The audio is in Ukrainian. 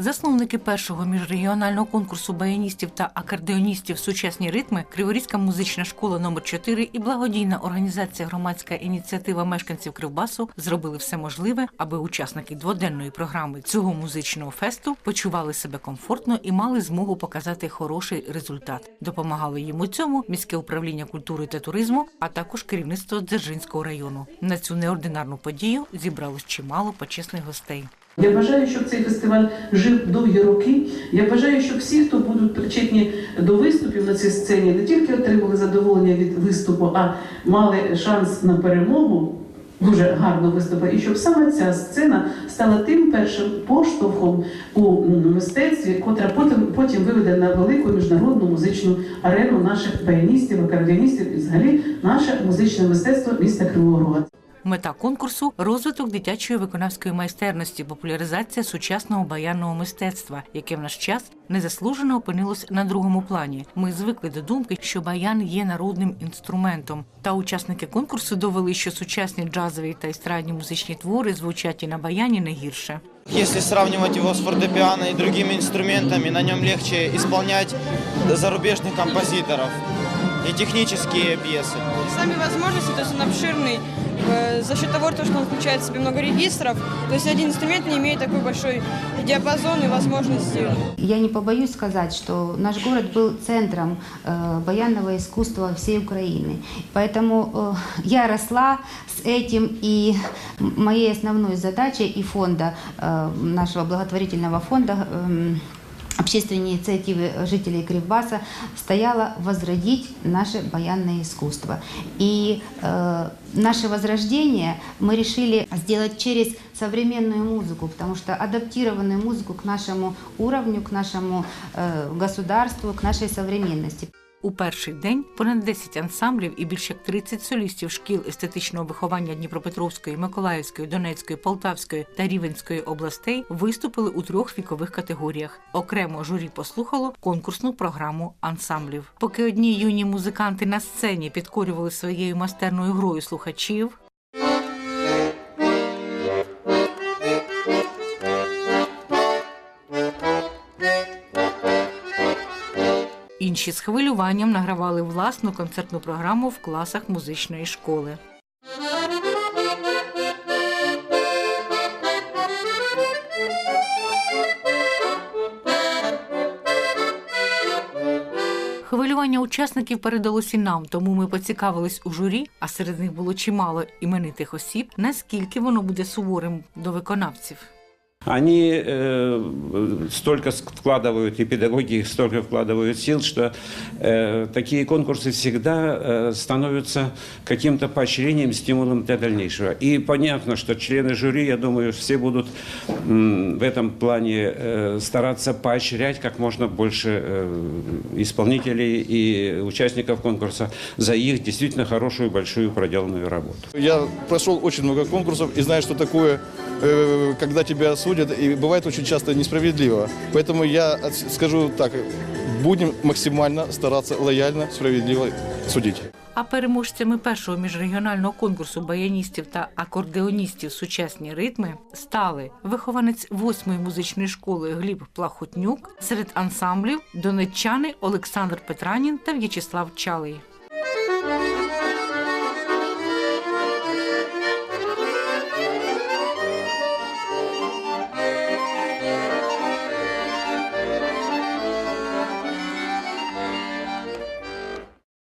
Засновники першого міжрегіонального конкурсу баяністів та акордеоністів сучасні ритми Криворізька музична школа номер 4 і благодійна організація Громадська ініціатива мешканців Кривбасу зробили все можливе, аби учасники дводенної програми цього музичного фесту почували себе комфортно і мали змогу показати хороший результат. Допомагало їм у цьому міське управління культури та туризму, а також керівництво Дзержинського району. На цю неординарну подію зібралось чимало почесних гостей. Я бажаю, щоб цей фестиваль жив довгі роки. Я бажаю, щоб всі, хто будуть причетні до виступів на цій сцені, не тільки отримали задоволення від виступу, а мали шанс на перемогу. Дуже гарно виступити, і щоб саме ця сцена стала тим першим поштовхом у мистецтві, котра потім, потім виведе на велику міжнародну музичну арену наших баяністів, акордеоністів і взагалі наше музичне мистецтво міста Кривого Рога. Мета конкурсу розвиток дитячої виконавської майстерності, популяризація сучасного баянного мистецтва, яке в наш час незаслужено опинилось на другому плані. Ми звикли до думки, що баян є народним інструментом. Та учасники конкурсу довели, що сучасні джазові та естрадні музичні твори звучать і на баяні не гірше. Если сравнивать его с фортепиано и другими инструментами, на нем легче исполнять зарубежных композиторов и технические пьесы. Сами возможности, то есть он обширный э, за счет того, что он включает в себе много регистров. То есть один инструмент не имеет такой большой диапазон и возможности. Я не побоюсь сказать, что наш город был центром э, баянного искусства всей Украины. Поэтому э, я росла с этим, и м- моей основной задачей и фонда, э, нашего благотворительного фонда, эм, общественной инициативы жителей Кривбаса стояло возродить наше баянное искусство. И э, наше возрождение мы решили сделать через современную музыку, потому что адаптированную музыку к нашему уровню, к нашему э, государству, к нашей современности. У перший день понад 10 ансамблів і більше як 30 солістів шкіл естетичного виховання Дніпропетровської, Миколаївської, Донецької, Полтавської та Рівенської областей виступили у трьох вікових категоріях. Окремо журі послухало конкурсну програму ансамблів. Поки одні юні музиканти на сцені підкорювали своєю майстерною грою слухачів. Інші з хвилюванням награвали власну концертну програму в класах музичної школи. Хвилювання учасників передалося і нам, тому ми поцікавились у журі, а серед них було чимало іменитих осіб, наскільки воно буде суворим до виконавців. Они э, столько вкладывают, и педагоги столько вкладывают сил, что э, такие конкурсы всегда э, становятся каким-то поощрением, стимулом для дальнейшего. И понятно, что члены жюри, я думаю, все будут м, в этом плане э, стараться поощрять как можно больше э, исполнителей и участников конкурса за их действительно хорошую, большую проделанную работу. Я прошел очень много конкурсов и знаю, что такое, э, когда тебя судят, и бывает очень часто несправедливо. Поэтому я скажу так, будем максимально стараться лояльно, справедливо судить. А переможцями першого міжрегіонального конкурсу баяністів та акордеоністів сучасні ритми стали вихованець восьмої музичної школи Гліб Плахотнюк серед ансамблів донеччани Олександр Петранін та В'ячеслав Чалий.